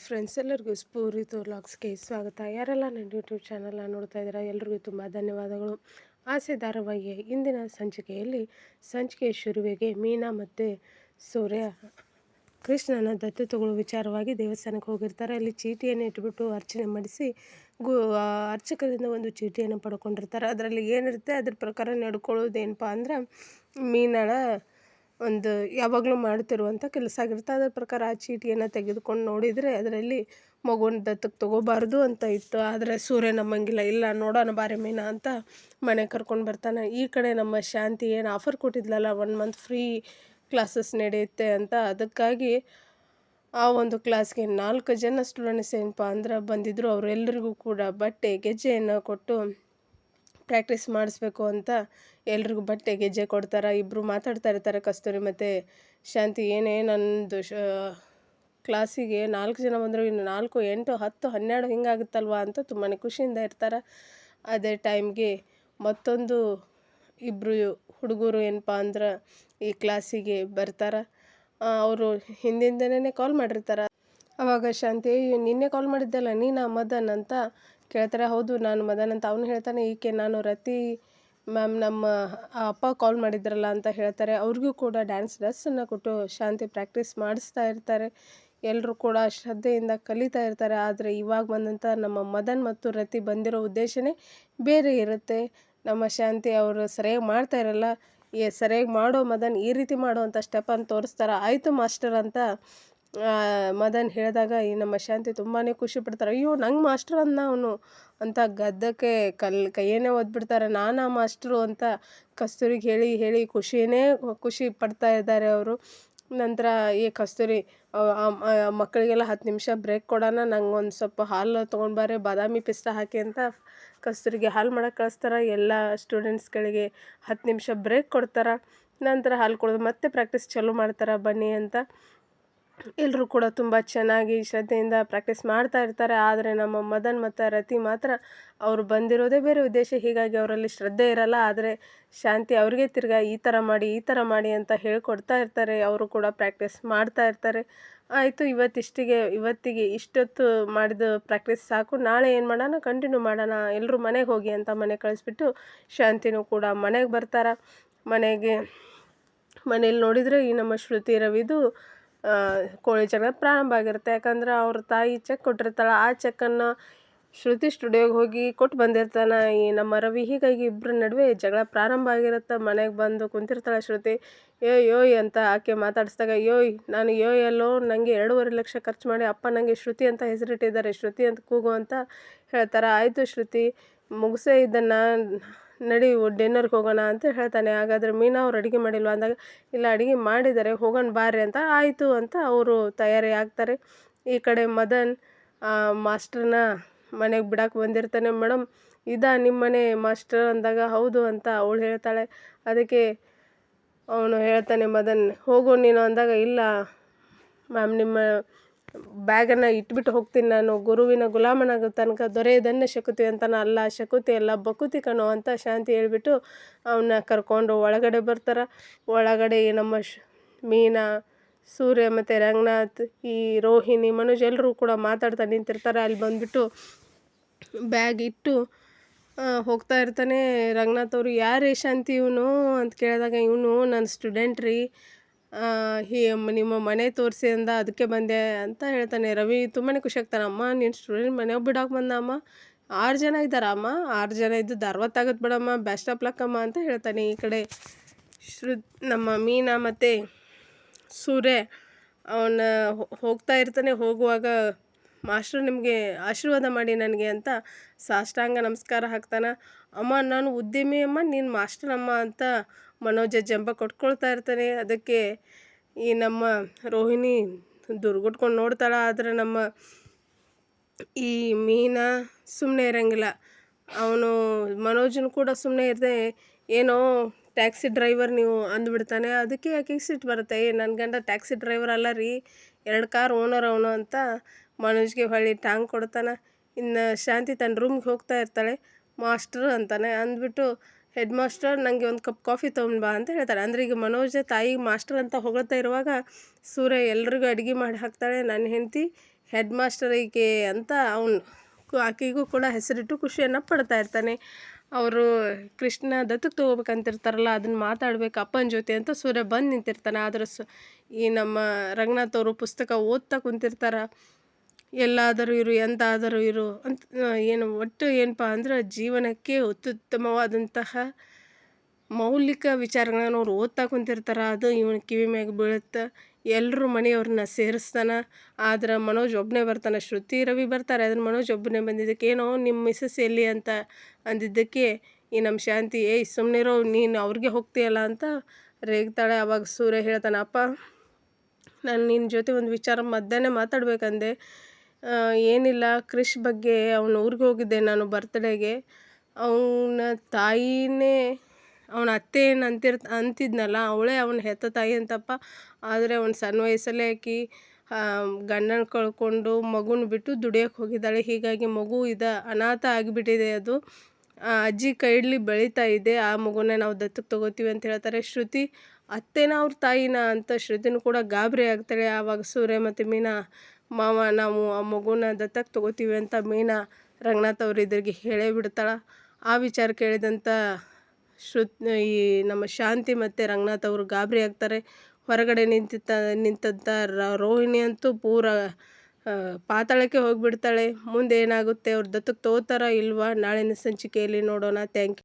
Friends ಎಲ್ಲರಿಗೂ ಸ್ಫೂರಿತು ಲಾಗ್ಸ್ಗೆ ಸ್ವಾಗತ. ಯಾರೆಲ್ಲ ನನ್ನ ಯೂಟ್ಯೂಬ್ ಚಾನಲ್ನ ನೋಡ್ತಾ ಇದ್ದೀರಾ, ಎಲ್ರಿಗೂ ತುಂಬ ಧನ್ಯವಾದಗಳು. ಆಸೆ ಧಾರಾವಾಹಿಯ ಇಂದಿನ ಸಂಚಿಕೆಯಲ್ಲಿ ಸಂಚಿಕೆ ಶುರುವಿಗೆ ಮೀನಾ ಮತ್ತು ಸೂರ್ಯ ಕೃಷ್ಣನ ದತ್ತು ತಗೊಳ್ಳೋ ವಿಚಾರವಾಗಿ ದೇವಸ್ಥಾನಕ್ಕೆ ಹೋಗಿರ್ತಾರೆ. ಅಲ್ಲಿ ಚೀಟಿಯನ್ನು ಇಟ್ಬಿಟ್ಟು ಅರ್ಚನೆ ಮಾಡಿಸಿ ಗು ಅರ್ಚಕರಿಂದ ಒಂದು ಚೀಟಿಯನ್ನು ಪಡ್ಕೊಂಡಿರ್ತಾರೆ. ಅದರಲ್ಲಿ ಏನಿರುತ್ತೆ, ಅದ್ರ ಪ್ರಕಾರ ನಡ್ಕೊಳ್ಳೋದೇನಪ್ಪ ಅಂದ್ರೆ ಮೀನಾಳ ಒಂದು ಯಾವಾಗಲೂ ಮಾಡ್ತಿರುವಂಥ ಕೆಲಸ ಆಗಿರುತ್ತೆ. ಅದರ ಪ್ರಕಾರ ಆ ಚೀಟಿಯನ್ನು ತೆಗೆದುಕೊಂಡು ನೋಡಿದರೆ ಅದರಲ್ಲಿ ಮಗುನ ದತ್ತಕ್ಕೆ ತೊಗೋಬಾರ್ದು ಅಂತ ಇತ್ತು. ಆದರೆ ಸೂರ್ಯ ನಮ್ಮಂಗಿಲ್ಲ. ಇಲ್ಲ, ನೋಡೋಣ ಬಾರೆ ಮೀನಾ ಅಂತ ಮನೆಗೆ ಕರ್ಕೊಂಡು ಬರ್ತಾನೆ. ಈ ಕಡೆ ನಮ್ಮ ಶಾಂತಿ ಏನು ಆಫರ್ ಕೊಟ್ಟಿದ್ಲಲ್ಲ ಒನ್ ಮಂತ್ ಫ್ರೀ ಕ್ಲಾಸಸ್ ನಡೆಯುತ್ತೆ ಅಂತ. ಅದಕ್ಕಾಗಿ ಆ ಒಂದು ಕ್ಲಾಸ್ಗೆ ನಾಲ್ಕು ಜನ ಸ್ಟೂಡೆಂಟ್ಸ್ ಏನಪ್ಪ ಅಂದ್ರೆ ಬಂದಿದ್ದರು ಅವರೆಲ್ಲರಿಗೂ ಕೂಡ ಬಟ್ಟೆ, ಗೆಜ್ಜೆಯನ್ನು ಕೊಟ್ಟು ಪ್ರಾಕ್ಟೀಸ್ ಮಾಡಿಸ್ಬೇಕು ಅಂತ ಎಲ್ರಿಗೂ ಬಟ್ಟೆ, ಗೆಜ್ಜೆ ಕೊಡ್ತಾರೆ ಇಬ್ಬರು ಮಾತಾಡ್ತಾ ಇರ್ತಾರೆ ಕಸ್ತೂರಿ ಮತ್ತು ಶಾಂತಿ ಏನೇ ನನ್ನದು ಶ ಕ್ಲಾಸಿಗೆ ನಾಲ್ಕು ಜನ ಬಂದರು, ಇನ್ನು ನಾಲ್ಕು, ಎಂಟು, ಹತ್ತು, ಹನ್ನೆರಡು ಹಿಂಗಾಗುತ್ತಲ್ವ ಅಂತ ತುಂಬಾ ಖುಷಿಯಿಂದ ಇರ್ತಾರೆ. ಅದೇ ಟೈಮ್ಗೆ ಮತ್ತೊಂದು ಇಬ್ಬರು ಹುಡುಗರು ಏನಪ್ಪ ಅಂದ್ರೆ ಈ ಕ್ಲಾಸಿಗೆ ಬರ್ತಾರೆ. ಅವರು ಹಿಂದಿಂದನೇ ಕಾಲ್ ಮಾಡಿರ್ತಾರೆ. ಅವಾಗ ಶಾಂತಿ ನಿನ್ನೆ ಕಾಲ್ ಮಾಡಿದ್ದಲ್ಲ ನೀನಾ, ಮದನ್? ಅಂತ ಕೇಳ್ತಾರೆ, ಹೌದು, ನಾನು ಮದನ್ ಅಂತ. ಅವನು ಹೇಳ್ತಾನೆ, ಈಕೆ, ನಾನು ರತಿ, ಮ್ಯಾಮ್, ನಮ್ಮ ಅಪ್ಪ ಕಾಲ್ ಮಾಡಿದ್ರಲ್ಲ ಅಂತ ಹೇಳ್ತಾರೆ. ಅವ್ರಿಗೂ ಕೂಡ ಡ್ಯಾನ್ಸ್ ಡ್ರೆಸ್ಸನ್ನು ಕೊಟ್ಟು ಶಾಂತಿ ಪ್ರಾಕ್ಟೀಸ್ ಮಾಡಿಸ್ತಾ ಇರ್ತಾರೆ. ಎಲ್ಲರೂ ಕೂಡ ಶ್ರದ್ಧೆಯಿಂದ ಕಲಿತಾ ಇರ್ತಾರೆ. ಆದರೆ ಇವಾಗ ಬಂದಂಥ ನಮ್ಮ ಮದನ್ ಮತ್ತು ರತಿ ಬಂದಿರೋ ಉದ್ದೇಶನೇ ಬೇರೆ ಇರುತ್ತೆ. ನಮ್ಮ ಶಾಂತಿ ಅವರು ಸರಿಯಾಗಿ ಮಾಡ್ತಾ ಇರಲ್ಲ. ಏ, ಸರಿಯಾಗಿ ಮಾಡೋ ಮದನ್ ಈ ರೀತಿ ಮಾಡೋ ಅಂತ ಸ್ಟೆಪ್ಪನ್ನು ತೋರಿಸ್ತಾರೆ? ಆಯಿತು ಮಾಸ್ಟರ್ ಅಂತ ಮದನ್ ಹೇಳಿದಾಗ ಈ ನಮ್ಮ ಶಾಂತಿ ತುಂಬಾ ಖುಷಿ ಪಡ್ತಾರೆ. ಅಯ್ಯೋ, ನಂಗೆ ಮಾಸ್ಟರ್ ಅಂದ ಅವನು ಅಂತ ಗದ್ದಕ್ಕೆ ಕಲ್, ಕೈಯನ್ನೇ ಒದ್ಬಿಡ್ತಾರೆ. ನಾನಾ ಮಾಸ್ಟ್ರು ಅಂತ ಕಸ್ತೂರಿಗೆ ಹೇಳಿ ಹೇಳಿ ಖುಷಿಯೇ ಖುಷಿ ಪಡ್ತಾ ಇದ್ದಾರೆ ಅವರು. ನಂತರ ಈ ಕಸ್ತೂರಿ ಮಕ್ಕಳಿಗೆಲ್ಲ ಹತ್ತು ನಿಮಿಷ ಬ್ರೇಕ್ ಕೊಡೋಣ. ನಂಗೆ ಒಂದು ಸ್ವಲ್ಪ ಹಾಲು ತೊಗೊಂಡು ಬಾರೆ ಬಾದಾಮಿ ಪಿಸ್ತಾ ಹಾಕಿ ಅಂತ ಕಸ್ತೂರಿಗೆ ಹಾಲು ಮಾಡಕ್ಕೆ ಕಳಿಸ್ತಾರೆ. ಎಲ್ಲ ಸ್ಟೂಡೆಂಟ್ಸ್ಗಳಿಗೆ ಹತ್ತು ನಿಮಿಷ ಬ್ರೇಕ್ ಕೊಡ್ತಾರೆ. ನಂತರ ಹಾಲು ಕುಡಿದು ಮತ್ತೆ ಪ್ರಾಕ್ಟೀಸ್ ಚಾಲೂ ಮಾಡ್ತಾರೆ ಬನ್ನಿ ಅಂತ ಎಲ್ಲರೂ ಕೂಡ ತುಂಬ ಚೆನ್ನಾಗಿ ಶ್ರದ್ಧೆಯಿಂದ ಪ್ರಾಕ್ಟೀಸ್ ಮಾಡ್ತಾ ಇರ್ತಾರೆ. ಆದರೆ ನಮ್ಮ ಮದನ್ ಮತ್ತು ರತಿ ಮಾತ್ರ ಅವರು ಬಂದಿರೋದೇ ಬೇರೆ ಉದ್ದೇಶ. ಹೀಗಾಗಿ ಅವರಲ್ಲಿ ಶ್ರದ್ಧೆ ಇರಲ್ಲ. ಆದರೆ ಶಾಂತಿ ಅವ್ರಿಗೆ ತಿರ್ಗಾ ಈ ಥರ ಮಾಡಿ, ಈ ಥರ ಮಾಡಿ ಅಂತ ಹೇಳ್ಕೊಡ್ತಾ ಇರ್ತಾರೆ. ಅವರು ಕೂಡ ಪ್ರಾಕ್ಟೀಸ್ ಮಾಡ್ತಾ ಇರ್ತಾರೆ. ಆಯಿತು, ಇವತ್ತಿಷ್ಟಿಗೆ, ಇವತ್ತಿಗೆ ಇಷ್ಟೊತ್ತು ಮಾಡಿದ ಪ್ರಾಕ್ಟೀಸ್ ಸಾಕು. ನಾಳೆ ಏನು ಮಾಡೋಣ? ಕಂಟಿನ್ಯೂ ಮಾಡೋಣ. ಎಲ್ಲರೂ ಮನೆಗೆ ಹೋಗಿ ಅಂತ ಮನೆ ಕಳಿಸ್ಬಿಟ್ಟು ಶಾಂತಿನೂ ಕೂಡ ಮನೆಗೆ ಬರ್ತಾರೆ. ಮನೆಗೆ ಮನೇಲಿ ನೋಡಿದರೆ ಈ ನಮ್ಮ ಶ್ರುತಿ ರವಿದು ಕೋಳಿ ಜಗಳ ಪ್ರಾರಂಭ ಆಗಿರುತ್ತೆ. ಯಾಕಂದ್ರೆ ಅವ್ರ ತಾಯಿ ಚೆಕ್ ಕೊಟ್ಟಿರ್ತಾಳೆ. ಆ ಚೆಕ್ಕನ್ನು ಶ್ರುತಿ ಸ್ಟುಡಿಯೋಗೆ ಹೋಗಿ ಕೊಟ್ಟು ಬಂದಿರ್ತಾನೆ. ಈ ನಮ್ಮ ರವಿ, ಹೀಗಾಗಿ ಇಬ್ಬರ ನಡುವೆ ಜಗಳ ಪ್ರಾರಂಭ ಆಗಿರುತ್ತೆ. ಮನೆಗೆ ಬಂದು ಕುಂತಿರ್ತಾಳೆ ಶ್ರುತಿ. ಏ ಯೋಯ್ ಅಂತ ಆಕೆ ಮಾತಾಡಿಸಿದಾಗ, ಯೋಯ್, ನಾನು ಯೋಯ್ ಎಲ್ಲೋ ನನಗೆ ಎರಡೂವರೆ ಲಕ್ಷ ಖರ್ಚು ಮಾಡಿ ಅಪ್ಪ ನನಗೆ ಶ್ರುತಿ ಅಂತ ಹೆಸರಿಟ್ಟಿದ್ದಾರೆ. ಶ್ರುತಿ ಅಂತ ಕೂಗು ಅಂತ ಹೇಳ್ತಾರೆ. ಆಯಿತು ಶ್ರುತಿ, ಮುಗಿಸೇ ಇದನ್ನು. ನಡಿ ಡಿನ್ನರ್ಗೆ ಹೋಗೋಣ ಅಂತ ಹೇಳ್ತಾನೆ. ಹಾಗಾದರೆ ಮೀನಾ ಅವ್ರು ಅಡುಗೆ ಮಾಡಿಲ್ವ? ಅಂದಾಗ, ಇಲ್ಲ, ಅಡುಗೆ ಮಾಡಿದ್ದಾರೆ, ಹೋಗೋಣ ಬಾರ್ರಿ ಅಂತ. ಆಯಿತು ಅಂತ ಅವರು ತಯಾರಿ ಆಗ್ತಾರೆ. ಈ ಕಡೆ ಮದನ್ ಮಾಸ್ಟ್ರನ್ನ ಮನೆಗೆ ಬಿಡಕ್ಕೆ ಬಂದಿರ್ತಾನೆ. ಮೇಡಮ್ ಇದಾ ನಿಮ್ಮ ಮನೆ ಮಾಸ್ಟರ್ ಅಂದಾಗ ಹೌದು ಅಂತ ಅವಳು ಹೇಳ್ತಾಳೆ. ಅದಕ್ಕೆ ಅವನು ಹೇಳ್ತಾನೆ ಮದನ್, ಹೋಗು ನೀನು ಅಂದಾಗ, ಇಲ್ಲ, ಮ್ಯಾಮ್, ನಿಮ್ಮ ಬ್ಯಾಗನ್ನು ಇಟ್ಬಿಟ್ಟು ಹೋಗ್ತೀನಿ ನಾನು, ಗುರುವಿನ ಗುಲಾಮನಾಗ ತನಕ ದೊರೆಯದನ್ನೇ ಶಕುತಿ ಅಂತಾನೆ ಅಲ್ಲ, ಶಕುತಿ ಅಲ್ಲ, ಬಕುತಿ ಕಣೋ ಅಂತ ಶಾಂತಿ ಹೇಳ್ಬಿಟ್ಟು ಅವನ್ನ ಕರ್ಕೊಂಡು ಒಳಗಡೆ ಬರ್ತಾರೆ. ಒಳಗಡೆ ನಮ್ಮ ಶ್, ಮೀನಾ, ಸೂರ್ಯ ಮತ್ತು ರಂಗನಾಥ್, ಈ ರೋಹಿಣಿ, ಮನೋಜ್ ಎಲ್ಲರೂ ಕೂಡ ಮಾತಾಡ್ತಾ ನಿಂತಿರ್ತಾರೆ. ಅಲ್ಲಿ ಬಂದುಬಿಟ್ಟು ಬ್ಯಾಗ್ ಇಟ್ಟು ಹೋಗ್ತಾ ಇರ್ತಾನೆ ರಂಗನಾಥ್ ಅವರು. ಯಾರೇ ಶಾಂತಿ ಇವನು ಅಂತ ಕೇಳಿದಾಗ, ಇವನು ನನ್ನ ಸ್ಟೂಡೆಂಟ್ ರೀ ಹೀ ನಿಮ್ಮ ಮನೆ ತೋರಿಸಿ ಅಂದ ಅದಕ್ಕೆ ಬಂದೆ ಅಂತ ಹೇಳ್ತಾನೆ. ರವಿ ತುಂಬಾ ಖುಷಿ ಆಗ್ತಾನೆ. ಅಮ್ಮ, ನೀನು ಸ್ಟೂಡೆಂಟ್ ಮನೆಗೆ ಬಿಡೋಕೆ ಬಂದ ಅಮ್ಮ. ಆರು ಜನ ಇದ್ದಾರ ಅಮ್ಮ? ಆರು ಜನ ಇದ್ದು ಅರವತ್ತಾಗತ್ತೆ ಬಿಡಮ್ಮ. ಬೆಸ್ಟ್ ಆಫ್ ಲಕ್ ಅಮ್ಮ ಅಂತ ಹೇಳ್ತಾನೆ ಈ ಕಡೆ. ಶ್ರು, ನಮ್ಮ ಮೀನಾ ಮತ್ತು ಸೂರ್ಯ ಅವನ ಹೋಗ್ತಾ ಇರ್ತಾನೆ. ಹೋಗುವಾಗ ಮಾಸ್ಟ್ರು ನಿಮಗೆ ಆಶೀರ್ವಾದ ಮಾಡಿ ನನಗೆ ಅಂತ ಸಾಷ್ಟಾಂಗ ನಮಸ್ಕಾರ ಹಾಕ್ತಾನೆ. ಅಮ್ಮ, ನಾನು ಉದ್ಯಮಿ ಅಮ್ಮ, ನೀನು ಮಾಸ್ಟರ್ ಅಮ್ಮ ಅಂತ ಮನೋಜ ಜಂಬ ಕೊಟ್ಕೊಳ್ತಾ ಇರ್ತಾನೆ. ಅದಕ್ಕೆ ಈ ನಮ್ಮ ರೋಹಿಣಿ ದುರ್ಗುಟ್ಕೊಂಡು ನೋಡ್ತಾಳೆ. ಆದರೆ ನಮ್ಮ ಈ ಮೀನಾ ಸುಮ್ಮನೆ ಇರೋಂಗಿಲ್ಲ. ಅವನು, ಮನೋಜನು ಕೂಡ ಸುಮ್ಮನೆ ಇರದೆ ಏನೋ ಟ್ಯಾಕ್ಸಿ ಡ್ರೈವರ್ ನೀವು ಅಂದ್ಬಿಡ್ತಾನೆ. ಅದಕ್ಕೆ ಯಾಕೆ ಸಿಟ್ಟು ಬರುತ್ತೆ? ಏ ನನ್ನ ಗಂಡ ಟ್ಯಾಕ್ಸಿ ಡ್ರೈವರ್ ಅಲ್ಲ ರೀ. ಎರಡು ಕಾರ್ ಓನರ್ ಅವನು ಅಂತ ಮನೋಜ್ಗೆ ಹೊಳ್ಳಿ ಟಾಂಗ್ ಕೊಡ್ತಾನೆ. ಇನ್ನು ಶಾಂತಿ ತನ್ನ ರೂಮ್ಗೆ ಹೋಗ್ತಾ ಇರ್ತಾಳೆ. ಮಾಸ್ಟ್ರು ಅಂತಾನೆ ಅಂದ್ಬಿಟ್ಟು ಹೆಡ್ ಮಾಸ್ಟರ್ ನನಗೆ ಒಂದು ಕಪ್ ಕಾಫಿ ತೊಗೊಂಡು ಬಾ ಅಂತ ಹೇಳ್ತಾರೆ. ಅಂದರೆ ಈಗ ಮನೋಜ ತಾಯಿ ಮಾಸ್ಟರ್ ಅಂತ ಹೊಗಳ್ತಾ ಇರುವಾಗ ಸೂರ್ಯ ಎಲ್ರಿಗೂ ಅಡುಗೆ ಮಾಡಿ ಹಾಕ್ತಾಳೆ. ನನ್ನ ಹೆಂಡತಿ ಹೆಡ್ ಮಾಸ್ಟರಿಗೆ ಅಂತ ಅವನು ಆಕೆಗೂ ಕೂಡ ಹೆಸರಿಟ್ಟು ಖುಷಿಯನ್ನು ಪಡ್ತಾ ಇರ್ತಾನೆ. ಅವರು ಕೃಷ್ಣ ದತ್ತಕ್ಕೆ ತೊಗೋಬೇಕಂತಿರ್ತಾರಲ್ಲ, ಅದನ್ನು ಮಾತಾಡಬೇಕು, ಅಪ್ಪನ ಜೊತೆ ಅಂತ ಸೂರ್ಯ ಬಂದು ನಿಂತಿರ್ತಾನೆ. ಆದ್ರೆ ಸ ಈ ನಮ್ಮ ರಂಗನಾಥ್ ಅವರು ಪುಸ್ತಕ ಓದ್ತಾ ಕುಂತಿರ್ತಾರೆ. ಎಲ್ಲಾದರೂ ಇರು, ಎಂತಾದರೂ ಇರು ಅಂತ ಏನು ಒಟ್ಟು ಏನಪ್ಪ ಅಂದ್ರೆ ಜೀವನಕ್ಕೆ ಅತ್ಯುತ್ತಮವಾದಂತಹ ಮೌಲಿಕ ವಿಚಾರಗಳನ್ನು ಅವ್ರು ಓದ್ತಾ ಕುಂತಿರ್ತಾರೆ, ಅದು ಇವನ ಕಿವಿ ಮ್ಯಾಗ ಬೀಳುತ್ತೆ. ಎಲ್ಲರೂ ಮನೆಯವ್ರನ್ನ ಸೇರಿಸ್ತಾನೆ. ಆದ್ರೆ ಮನೋಜ್ ಒಬ್ಬನೇ ಬರ್ತಾನೆ, ಶ್ರುತಿ ರವಿ ಬರ್ತಾರೆ. ಅದನ್ನು ಮನೋಜ್ ಒಬ್ಬನೇ ಬಂದಿದ್ದಕ್ಕೆ, ಏನೋ ನಿಮ್ಮ ಮಿಸ್ಸಸ್ ಎಲ್ಲಿ ಅಂತ ಅಂದಿದ್ದಕ್ಕೆ, ಈ ನಮ್ಮ ಶಾಂತಿ, ಏಯ್ ಸುಮ್ಮನಿರೋ ನೀನು ಅವ್ರಿಗೆ ಹೋಗ್ತೀಯಲ್ಲ ಅಂತ ರೇಗ್ತಾಳೆ. ಅವಾಗ ಸೂರ್ಯ ಹೇಳ್ತಾನೆ, ಅಪ್ಪ, ನಾನು ನಿನ್ನ ಜೊತೆ ಒಂದು ವಿಚಾರ ಮಧ್ಯಾಹ್ನ ಮಾತಾಡ್ಬೇಕಂದೆ. ಏನಿಲ್ಲ ಕ್ರಿಶ್ ಬಗ್ಗೆ ಅವನ ಊರಿಗೆ ಹೋಗಿದ್ದೆ ನಾನು ಬರ್ತಡೇಗೆ ಅವನ ತಾಯಿನೇ, ಅವನ ಅತ್ತೆ ಏನು ಅಂತಿರ್, ಅಂತಿದ್ನಲ್ಲ, ಅವಳೇ ಅವನ ಹೆತ್ತ ತಾಯಿ ಅಂತಪ್ಪ. ಆದರೆ ಅವ್ನು ಸಣ್ಣ ವಯಸ್ಸಲ್ಲೇ ಆಕಿ ಗಂಡನ ಕಳ್ಕೊಂಡು ಮಗುನ ಬಿಟ್ಟು ದುಡಿಯೋಕೆ ಹೋಗಿದ್ದಾಳೆ. ಹೀಗಾಗಿ ಮಗು ಇದು, ಅನಾಥ ಆಗಿಬಿಟ್ಟಿದೆ ಅದು. ಅಜ್ಜಿ ಕೈಡ್ಲಿ ಬೆಳೀತಾ ಇದೆ, ಆ ಮಗುನ ನಾವು ದತ್ತಕ್ಕೆ ತಗೋತೀವಿ ಅಂತ ಹೇಳ್ತಾರೆ. ಶ್ರುತಿ, ಅತ್ತೆನ ಅವ್ರ ತಾಯಿನ ಅಂತ ಶ್ರುತಿನೂ ಕೂಡ ಗಾಬರಿ ಆಗ್ತಾಳೆ. ಆವಾಗ ಸೂರ್ಯ ಮತ್ತು ಮೀನಾ ಮಾವ, ನಾವು ಆ ಮಗುನ ದತ್ತಕ್ಕೆ ತಗೋತೀವಿ ಅಂತ ಮೀನಾ ರಂಗನಾಥ್ ಅವ್ರ ಎದುರಿಗೆ ಹೇಳೇ ಬಿಡ್ತಾಳೆ. ಆ ವಿಚಾರ ಕೇಳಿದಂಥ ಶ್ರುತ್, ಈ ನಮ್ಮ ಶಾಂತಿ ಮತ್ತು ರಂಗನಾಥ್ ಅವರು ಗಾಬರಿ ಆಗ್ತಾರೆ. ಹೊರಗಡೆ ನಿಂತಿದ್ದ ನಿಂತಂಥ ರೋಹಿಣಿ ಅಂತೂ ಪೂರ ಪಾತಾಳಕ್ಕೆ ಹೋಗಿಬಿಡ್ತಾಳೆ. ಮುಂದೆ ಏನಾಗುತ್ತೆ? ಅವ್ರು ದತ್ತಕ್ಕೆ ತಗೋತಾರ ಇಲ್ವಾ? ನಾಳಿನ ಸಂಚಿಕೆಯಲ್ಲಿ ನೋಡೋಣ. Thank you